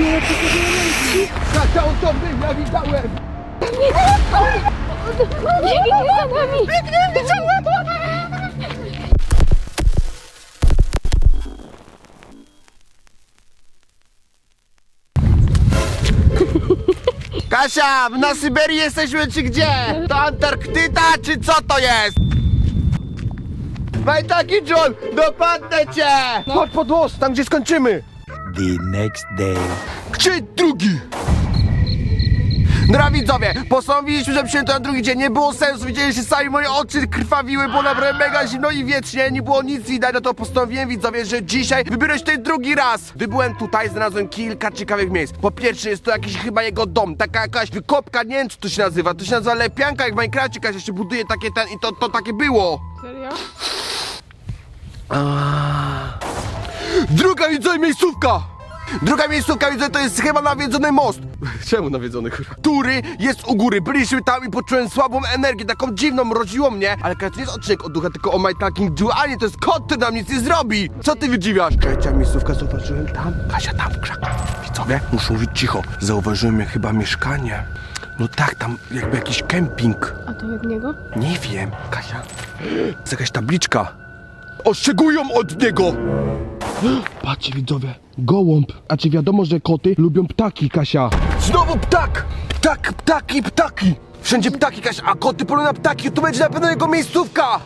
Nie, to cicho. Kasia, on to był, ja widziałem! Biegnie za nami! Biegnie za nami! Kasia, na Syberii jesteśmy czy gdzie? To Antarktyda czy co to jest? Majtaki John, dopadnę cię! Chodź pod los, tam gdzie skończymy! The next day. Gdzie drugi? Dobra widzowie, postanowiliśmy, że przyjęto na drugi dzień, nie było sensu, widzieliście sami moje oczy krwawiły, było naprawdę mega zimno i wiecznie, nie było nic widać, no to postanowiłem widzowie, że dzisiaj wybiorę się tutaj drugi raz. Gdy byłem tutaj, znalazłem kilka ciekawych miejsc. Po pierwsze jest to jakiś chyba jego dom, taka jakaś wykopka, nie wiem co to się nazywa, to się nazywa lepianka jak w Minecrafcie, Kasia się buduje takie ten i to, to takie było. Serio? Druga widzowie miejscówka! Druga miejscówka widzę to jest chyba nawiedzony most. Czemu nawiedzony kurwa? Który jest u góry. Byliśmy tam i poczułem słabą energię, taką dziwną, mroziło mnie. Ale to nie jest odcinek od ducha, tylko o My Talking Dualnie. To jest kot, który nam nic nie zrobi. Co ty wydziwiasz? Trzecia miejscówka zauważyłem tam. Kasia tam w krzaku. Widzowie, muszą być cicho. Zauważyłem chyba mieszkanie. No tak, tam jakby jakiś kemping. A to od niego? Nie wiem, Kasia. Jest jakaś tabliczka. Ostrzegują od niego! Patrzcie widzowie, gołąb. A czy wiadomo, że koty lubią ptaki, Kasia? Znowu ptak! Ptak, ptaki, ptaki! Wszędzie ptaki, Kasia, a koty polują na ptaki, to będzie na pewno jego miejscówka!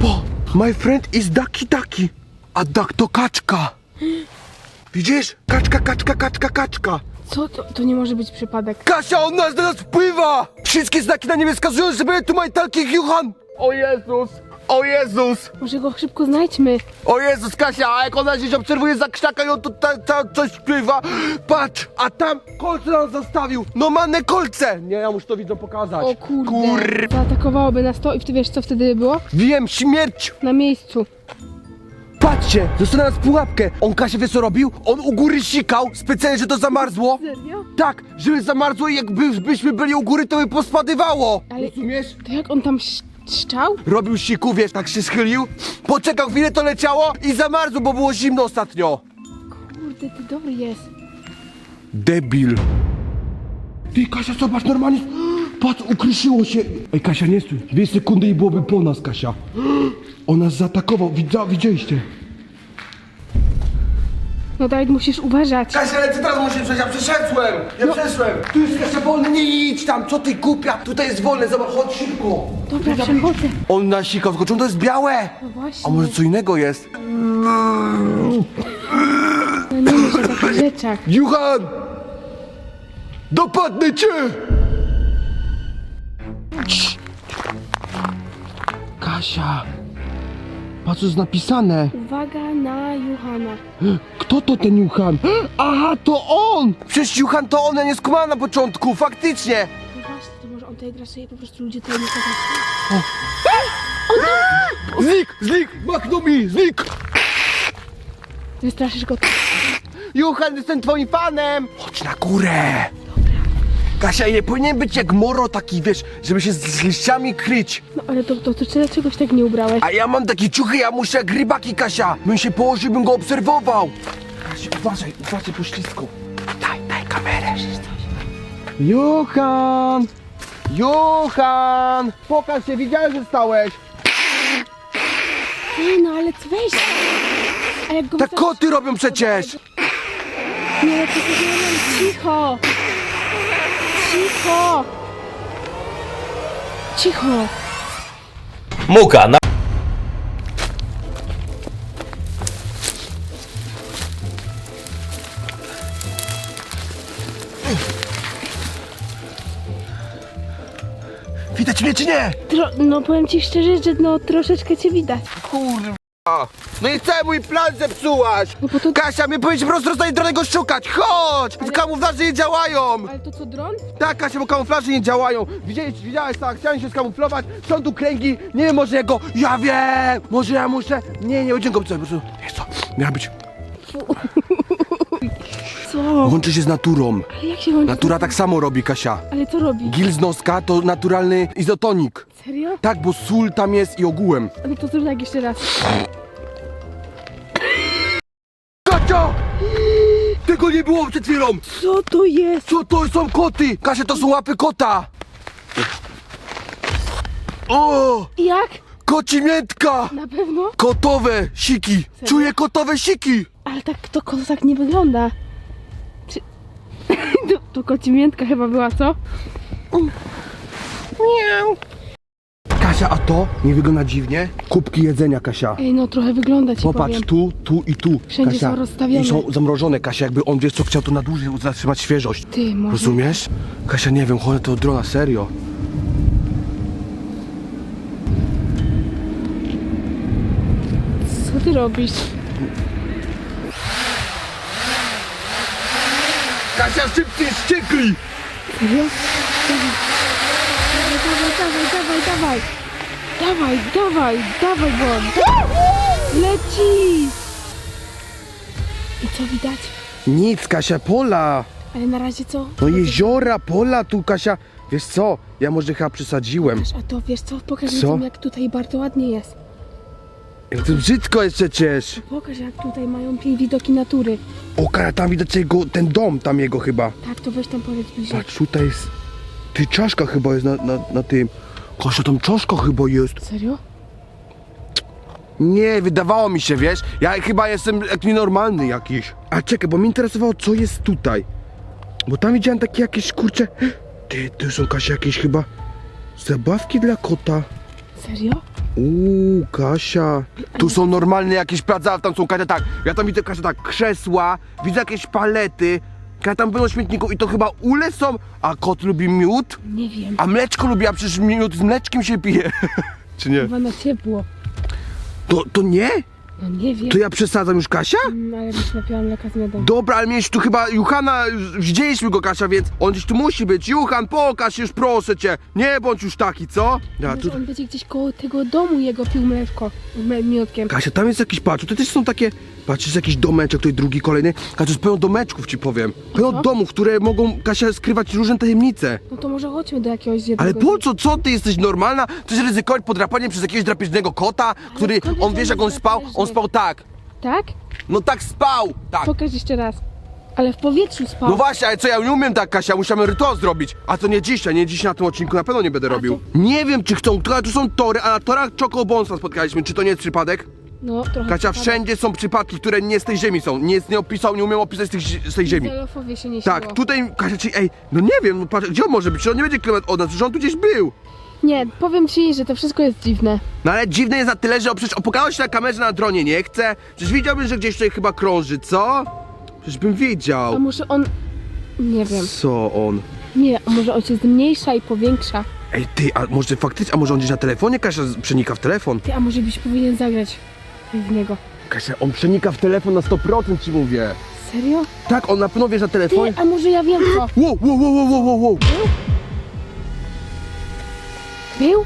Bo, my friend is ducky ducky, a duck to kaczka. Widzisz? Kaczka, kaczka, kaczka, kaczka. Co to? To nie może być przypadek. Kasia, on nas do nas wpływa! Wszystkie znaki na niebie wskazują, że będzie tu majtalki Juchan! O Jezus! O Jezus! Może go szybko znajdźmy. O Jezus, Kasia, a jak ona gdzieś obserwuje za krzaka i on tu ta, ta, coś wpływa, patrz, a tam kolce nam zostawił! No manne kolce! Nie, ja muszę to widzom pokazać. O kurde. Kur... Zaatakowałoby nas to i ty wiesz co wtedy by było? Wiem, śmierć! Na miejscu. Patrzcie, została nas pułapkę. On, Kasia, wie co robił? On u góry sikał, specjalnie, że to zamarzło. Serio? Tak, żeby zamarzło i jakbyśmy byli u góry, to by pospadywało. Ale- Rozumiesz? To jak on tam ś- szczał? Robił siku, wiesz, tak się schylił, poczekał chwilę, to leciało i zamarzło, bo było zimno ostatnio. Kurde, ty dobry jest. Debil. Ty, Kasia, zobacz, normalnie... Patrz, ukryszyło się. Ej, Kasia, nie stój. Dwie sekundy i byłoby po nas, Kasia. On nas zaatakował, Widza, widzieliście? No Dawid, musisz uważać. Kasia, ale ty teraz musisz przejść, ja przeszedłem. Ja przeszłem. Tu jest Kasia wolny, nie idź tam, co ty głupia? Tutaj jest wolne, zobacz, chodź szybko. Dobra, przechodzę. On nasikał, skoczył, to jest białe. No właśnie. A może co innego jest? No nie myśl o takich rzeczach. Juchan! Dopadnę cię! Kasia! Patrz, co jest napisane. Uwaga na Juhana. Kto to ten Juchan? Aha, to on! Przecież Juchan to on, ja nie skumałem na początku, faktycznie! No właśnie, to może on tutaj gra sobie po prostu ludzie tutaj nie chcą. Znik, znik, machnął mi, znik! Wystraszysz go. Juchan, jestem twoim fanem! Chodź na górę! Kasia, nie powinien być jak Moro taki, wiesz, żeby się z, liściami kryć. No ale to, to, to ty czegoś tak nie ubrałeś. A ja mam takie ciuchy, ja muszę jak rybaki, Kasia. Bym się położył, bym go obserwował. Kasia, uważaj, uważaj po ślisku. Daj, daj kamerę. Juchan! Juchan! Pokaż się, widziałem, że stałeś. Ty, no ale co weź. A jak go Tak wystraszysz- koty robią przecież. Nie, to sobie cicho. Cicho. Cicho. Muka, na... Widać mnie czy nie? Tro, no powiem ci szczerze, że no troszeczkę cię widać. Kurwa. No i cały mój plan zepsułaś. No bo to... Kasia, my powinniśmy po prostu rozstać dronego szukać. Chodź! Kamuflaże nie działają. Ale to co, dron? Tak, Kasia, bo kamuflaże nie działają. Widziałeś, widziałeś, tak, chciałem się skamuflować, są tu kręgi, nie wiem, może jego, ja wiem, może ja muszę, nie, nie, go po prostu, wiesz co, miała być, Co? łączy się z naturą. Ale jak się łączy? Natura tak samo robi, Kasia. Ale co robi? Gil z noska to naturalny izotonik. Serio? Tak, bo sól tam jest i ogółem. No to zrób tak jeszcze raz. Kasia! Tego nie było przed chwilą! Co to jest? Co to są koty? Kasia, to są łapy kota! O! Jak? Koci miętka! Na pewno? Kotowe siki! Czuję kotowe siki! Ale tak to kozak nie wygląda. Czy... to, to kocimiętka chyba była, co? Kasia, a to nie wygląda dziwnie? Kubki jedzenia, Kasia. Ej, no trochę wygląda ci Popatrz, powiem. tu, tu i tu. Wszędzie Kasia, są rozstawione. I są zamrożone, Kasia, jakby on wiesz co chciał to na dłużej zatrzymać świeżość. Ty, może... Rozumiesz? Kasia, nie wiem, chodź to drona, serio. Co ty robisz? Kasia, szybciej, ściekli! Dawaj, dawaj, dawaj, dawaj, dawaj, dawaj, dawaj go, da- leci! I co widać? Nic, Kasia, pola! Ale na razie co? No jeziora, pola tu, Kasia. Wiesz co, ja może chyba przesadziłem. Pokaż, A to wiesz co? Pokaż Co? jak tutaj bardzo ładnie jest. Jak to brzydko jest przecież. Pokaż jak tutaj mają piękne widoki natury. O, Kaja, tam widać jego, ten dom tam jego chyba. Tak, to weź tam powiedz bliżej. Patrz, tutaj jest... Ty, czaszka chyba jest na, na, na tym. Kasia, tam czaszka chyba jest. Serio? Nie, wydawało mi się, wiesz? Ja chyba jestem jak nienormalny jakiś. A czekaj, bo mnie interesowało, co jest tutaj. Bo tam widziałem takie jakieś, kurcze... Ty, tu są, Kasia, jakieś chyba... Zabawki dla kota. Serio? Uuu, Kasia. Tu są normalne jakieś placa, tam są Kasia tak. Ja tam widzę Kasia tak, krzesła, widzę jakieś palety. Kasia tam było śmietniku i to chyba ule są, a kot lubi miód, Nie wiem. a mleczko lubi, a przecież miód z mleczkiem się pije. Czy nie? Chyba na ciepło. To, to nie? No nie wiem. To ja przesadzam już Kasia? Mm, ale byś napiła mleka z miodem. Dobra, ale mieliśmy tu chyba Juhana, widzieliśmy go Kasia, więc on gdzieś tu musi być. Juhan, pokaż się już proszę cię. Nie bądź już taki, co? Ja, tu... On będzie gdzieś koło tego domu jego pił mleczko z miodkiem. Kasia, tam jest jakiś, patrz, tutaj też są takie, patrz, jest jakiś domeczek, tutaj drugi, kolejny. Kasia, to jest pełno domeczków, ci powiem. Pełno co? domów, które mogą, Kasia, skrywać różne tajemnice. No to może chodźmy do jakiegoś jednego. Ale po co, co ty jesteś normalna? Chcesz ryzykować podrapanie przez jakiegoś drapieżnego kota, który, skąd on wiesz, jak on spał? On? Spał tak. Tak? No tak spał, tak. Pokaż jeszcze raz. Ale w powietrzu spał. No właśnie, ale co, ja nie umiem tak, Kasia, musiałem rytuał zrobić. A to nie dzisiaj, nie dzisiaj na tym odcinku na pewno nie będę robił. Nie wiem, czy chcą, tu są tory, a na torach Chocobonsa spotkaliśmy, czy to nie jest przypadek? No, trochę Kasia, przypadek. wszędzie są przypadki, które nie z tej ziemi są. Nie, nie opisał, nie umiem opisać z, tych, zi- z tej ziemi. Zelofowie się nie Tak, tutaj, Kasia, czyli, ej, no nie wiem, no patrz, gdzie on może być? Czy on nie będzie kilometr od nas? Przecież on tu gdzieś był. Nie, powiem ci, że to wszystko jest dziwne. No ale dziwne jest na tyle, że on przecież opukałeś na kamerze na dronie, nie chce. Przecież widziałbym, że gdzieś tutaj chyba krąży, co? Przecież bym A wiedział. może on... Nie wiem. Co on? Nie, a może on się zmniejsza i powiększa. Ej, ty, a może faktycznie, a może on gdzieś na telefonie, Kasia, z- przenika w telefon? Ty, a może byś powinien zagrać w niego. Kasia, on przenika w telefon na 100% ci mówię. Serio? Tak, on na pewno wie na Ty, telefonie. a może ja wiem co? Wow, wow, wow, wow, wow, wow, wow. Był?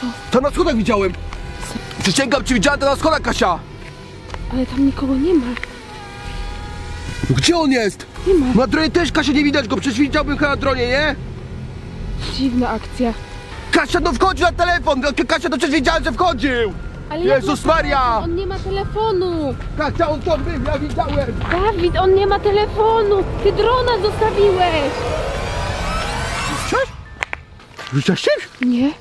Co? To na schodach widziałem. Przysięgam ci, widziałem to na schodach, Kasia. Ale tam nikogo nie ma. Gdzie on jest? Nie ma. Na dronie też, Kasia, nie widać go, przecież widziałbym chyba na dronie, nie? Dziwna akcja. Kasia, no wchodził na telefon! Kasia, to przecież wiedziałem, że wchodził! Ale jak Jezus ma Maria! telefon? On nie ma telefonu! Kasia, on to był, ja widziałem! Dawid, on nie ma telefonu! Ty drona zostawiłeś! Widziałeś czymś? Nie?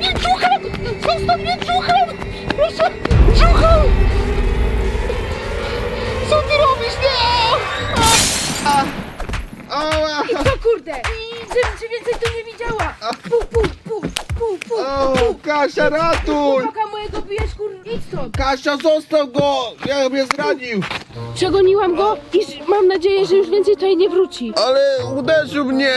Nie dżucham! Zostaw mnie dżucham! Proszę! Dżucham! Co ty robisz? Nie! Co kurde? I żebym cię więcej tu nie widziała! Pu, pu, pu, pu, pu. Kasia, ratuj! Mojego bijesz kur... Idź stąd! Kasia, zostaw go! Ja mnie zranił! Przegoniłam go i mam nadzieję, że już więcej tutaj nie wróci. Ale uderzył mnie!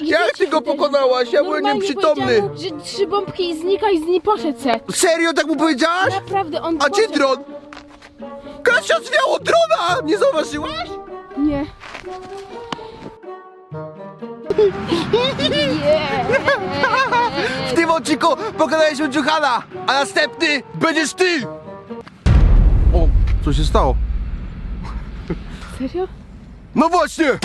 Jak ty go pokonałaś? Ja byłem Normalnie nieprzytomny! powiedziałam mu, że trzy bombki i znika i z niej poszedł se. Serio, tak mu powiedziałaś? Naprawdę, on A gdzie poszedł. dron? Kasia, zwiało drona! Nie zauważyłaś? Nie. W tym odcinku pokonaliśmy Dziuchana, a następny będziesz ty! O, co się stało? Serio? No właśnie!